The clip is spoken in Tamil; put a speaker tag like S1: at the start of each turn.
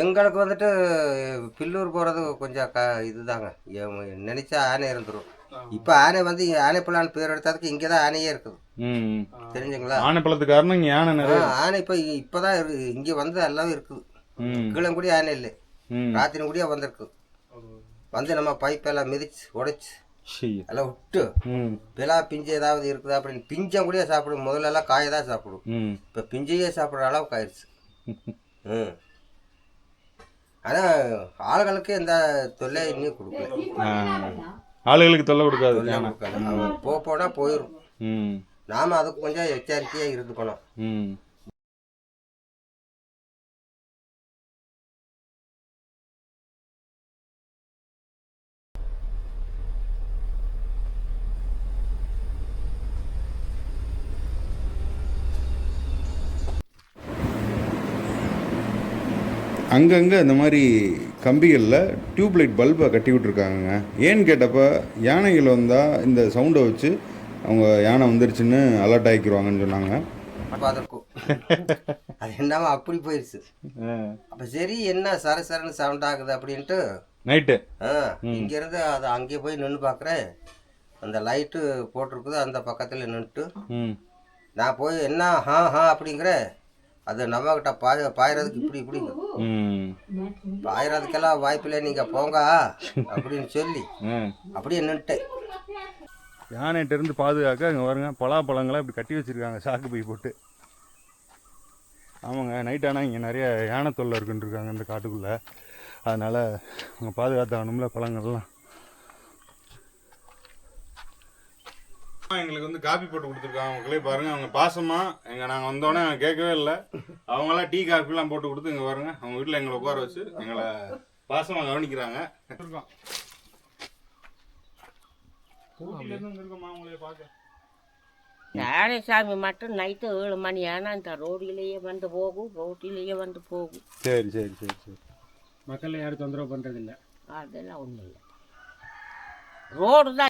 S1: எங்களுக்கு வந்துட்டு பில்லூர் போகிறது கொஞ்சம் க இதுதாங்க. நினைச்சா ஆனை இருந்துரும். இப்போ ஆனை வந்து இங்க ஆனைப்பலான்னு பேர் எடுத்ததுக்கு இங்கே தான் ஆனையே இருக்குது தெரிஞ்சுங்களா?
S2: ஆனைப்பழத்துக்கு காரணம் இங்கே யானை நிறைய
S1: ஆனை இப்போ இப்போ தான் இங்கே வந்து எல்லாம் இருக்குது.
S2: ம்.
S1: கீழே கூட ஆனை இல்லை. ராத்திரி கூடிய வந்திருக்கு. வந்து நம்ம பைப்பெல்லாம் மிதிச்சு உடைச்சு. எல்லாம் விட்டு
S2: ம்.
S1: பிலா பிஞ்சு ஏதாவது இருக்குதா அப்படின்னு பிஞ்சம் கூட சாப்பிடும். முதல்ல எல்லாம் காயை தான் சாப்பிடும்.
S2: ம்.
S1: இப்போ பிஞ்சையே சாப்பிட்ற அளவுக்கு ஆயிடுச்சு ம். ஆனால் ஆளுகளுக்கு எந்த தொல்லை இன்னும் கொடுக்கல.
S2: ஆளுகளுக்கு தொல்லை கொடுக்காது.
S1: தொல்லை
S2: யானை
S1: கொடுக்கல அவன் போ போனால் போயிடும்
S2: ம்.
S1: நாம் அதுக்கு கொஞ்சம் எச்சரிக்கையாக இருந்துக்கணும்.
S2: அங்கங்கே இந்த மாதிரி கம்பிகளில் டியூப்லைட் பல்பை கட்டி விட்ருக்காங்க ஏன்னு கேட்டப்ப யானைகள் வந்தால் இந்த சவுண்டை வச்சு அவங்க யானை வந்துருச்சுன்னு அலர்ட் ஆகிக்கிருவாங்கன்னு சொன்னாங்க.
S1: அப்போ அதற்கும் அது என்னவோ அப்படி போயிடுச்சு அப்போ சரி என்ன சர சரன்னு சவுண்ட் ஆகுது அப்படின்ட்டு
S2: நைட்டு
S1: ஆ இங்கேருந்து அது அங்கே போய் நின்று பார்க்குறேன் அந்த லைட்டு போட்டிருக்குது அந்த பக்கத்தில் நின்றுட்டு
S2: ம்.
S1: நான் போய் என்ன ஹா ஹா அப்படிங்கிற அது நம்மக்கிட்ட பாய பாயறதுக்கு இப்படி இப்படி.
S2: ம்.
S1: பாயறதுக்கெல்லாம் வாய்ப்பில்லை நீங்கள் போங்க அப்படின்னு சொல்லி.
S2: ம்.
S1: அப்படியே நின்றுட்டேன்
S2: யானைகிட்ட இருந்து பாதுகாக்க அங்கே பாருங்க பலாப்பழங்களை இப்படி கட்டி வச்சிருக்காங்க சாக்கு பை போட்டு. ஆமாங்க நைட் ஆனால் இங்கே நிறைய யானை தொல்லை இருக்குன்னு இருக்காங்க இந்த காட்டுக்குள்ளே. அதனால் அங்கே பாதுகாத்தாகணும்ல பழங்கள்லாம். எங்களுக்கு வந்து காபி போட்டு கொடுத்துருக்காங்க அவங்களே பாருங்க அவங்க பாசமா எங்க நாங்க வந்தோடனே கேட்கவே இல்லை. அவங்களாம் டீ காஃபிலாம் போட்டு கொடுத்து இங்க பாருங்க அவங்க வீட்டில் எங்களை உட்கார வச்சு எங்களை பாசமா கவனிக்கிறாங்க.
S3: நாராயணசாமி மட்டும் நைட்டு ஏழு மணி ஆனால் இந்த ரோடிலேயே வந்து போகும் ரோட்டிலேயே வந்து போகும்.
S2: சரி சரி சரி சரி.
S4: மக்களை யாரும் தொந்தரவு பண்ணுறதில்ல
S3: அதெல்லாம் ஒன்றும் இல்லை. ரோடு தான்